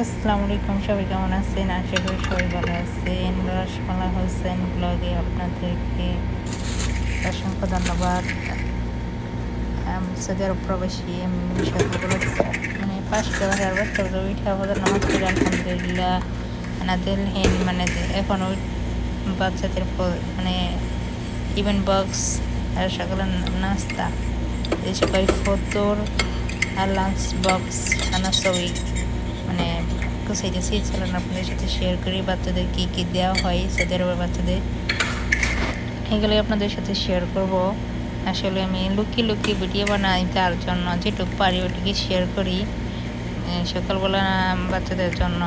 আসসালামু আলাইকুম, সবাই কেমন আছেন? আশা করি সবাই ভালো আছেন। রসমালা হোসেন ব্লগে আপনাদেরকে অসংখ্য ধন্যবাদ। সৌদি আরব প্রবাসী মানে পাঁচটা বাজার বাচ্চাগুলো উঠে আমাদের নামাজ পড়ে, আলহামদুলিল্লাহ। এনাদের হেন মানে এখন ওই বাচ্চাদের মানে ইভেন্ট বক্স আর সকালের নাস্তা, এই সবাই ফতর আর লাঞ্চ বক্স খানা সবই। মানে গুছাইতেছি চলুন, আপনাদের সাথে শেয়ার করি, বাচ্চাদের কী কী দেওয়া হয়, সৌদি আরবের বাচ্চাদের। এগুলোই আপনাদের সাথে শেয়ার করব। আসলে আমি লুকিয়ে লুকিয়ে ভিডিও বানাই, তার জন্য যেটুকু পারি ওটুকু শেয়ার করি। সকালবেলা বাচ্চাদের জন্য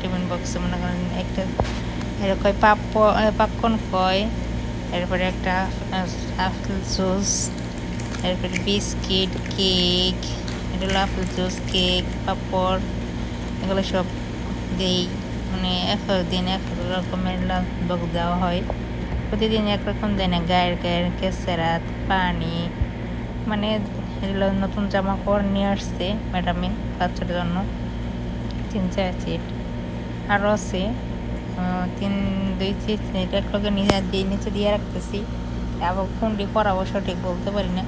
টিফিন বক্সে মনে করেন একটা এরকম পাপ পাপকর্ন কয়, এরপরে একটা আপেল জুস এরপরে বিস্কিট কেক এটা আপেল জুস কেক পাপড় এগুলো সব দেই মানে এক দিন এক রকমের লাঞ্চ দেওয়া হয়। প্রতিদিন একরকম দেয় না গায়ের গায়ের কেসেরাত, পানি মানে নতুন জামা কাপড় নিয়ে আসছে ম্যাডামে বাচ্চার জন্য। তিন চার সেট। আরও আছে তিন, দুই সেট এক লগে নিচে দিয়ে নিচে দিয়ে রাখতেছি। আবার কোনটি পরাবো সঠিক বলতে পারি না।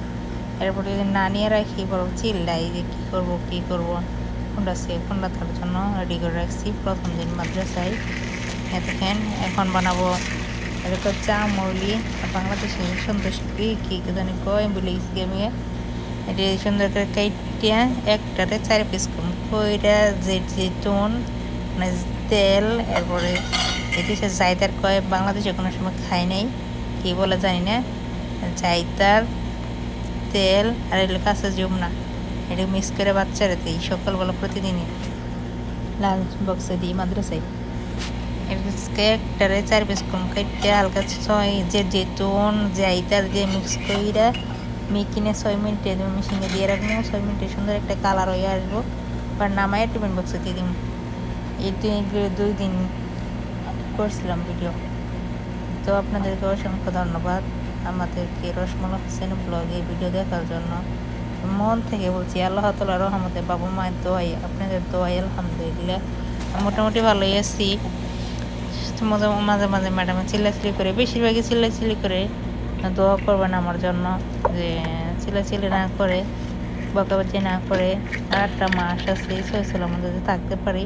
এরপরে যদি না নিয়ে রাখি, বরং চিল্লাই যে কী করব কী করব। কোনটা সে কোনটা তার জন্য রেডি করে রাখছি। প্রথম দিন মাদ্রাসায়। এ দেখেন, এখন বানাবো এরকম চা মৌলি বাংলাদেশে সুন্দর কি জানি কয়, বলে গেছি আমি। এটা সুন্দর করে কাইটিয়া একটাতে চার পিস কম কইরা যে জেতুন মানে তেল, এরপরে এটি সে জায়দার কয়, বাংলাদেশে কোনো সময় খাই নাই। কি বলে জানি না। জায়দার তেল, আর এগুলো কাঁচা যমুনা এটা মিক্স করে বাচ্চারা দিই সকালবেলা প্রতিদিনই লাঞ্চ বক্সে দিই মাদ্রাসায়। একটারে চার পিস কম কাইটে, হালকা ছয় যে যেতুন জাইতার দিয়ে মিক্স কইরা মেকিনে ছয় মিনিটে মেশিনে দিয়ে রাখব, ছয় মিনিটে সুন্দর একটা কালার হয়ে আসব। বা নামায় টিফিন বক্সে দিয়ে দিব এই দুই দিন করছিলাম ভিডিও। তো আপনাদেরকে অসংখ্য ধন্যবাদ। আমাদেরকে রসমলা হোসেন ব্লগে ভিডিও দেখার জন্য। মন থেকে বলছি, আল্লাহ তালা রহমতে বাবু মায়ের দোয়াই, আপনাদের দোয়াই আলহামদুলিল্লাহ। মোটামুটি ভালোই আছি। মাঝে মাঝে মাঝে ম্যাডামে চিল্লাচিল্লি করে, বেশিরভাগই চিল্লাচিল্লি করে দোয়া করবেন আমার জন্য, যে চিল্লাচিল্লি না করে বকাবাজি না করে। একটা মাস আছে মধ্যে যদি থাকতে পারি,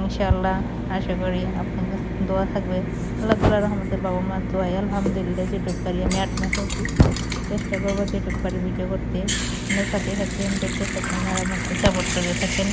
ইনশাআল্লাহ আশা করি আপনাদের দোয়া থাকবে। আল্লাহ তালা রহমতের বাবা মার দোয়াই আলহামদুলিল্লাহ, যেটুক পারি আমি আট মাস আছি। চেষ্টা করব যেটুকু পারি ভিডিও করতে। আপনার সাথে থাকবেন, দেখতে আর আমাকে সাপোর্ট করে থাকেন।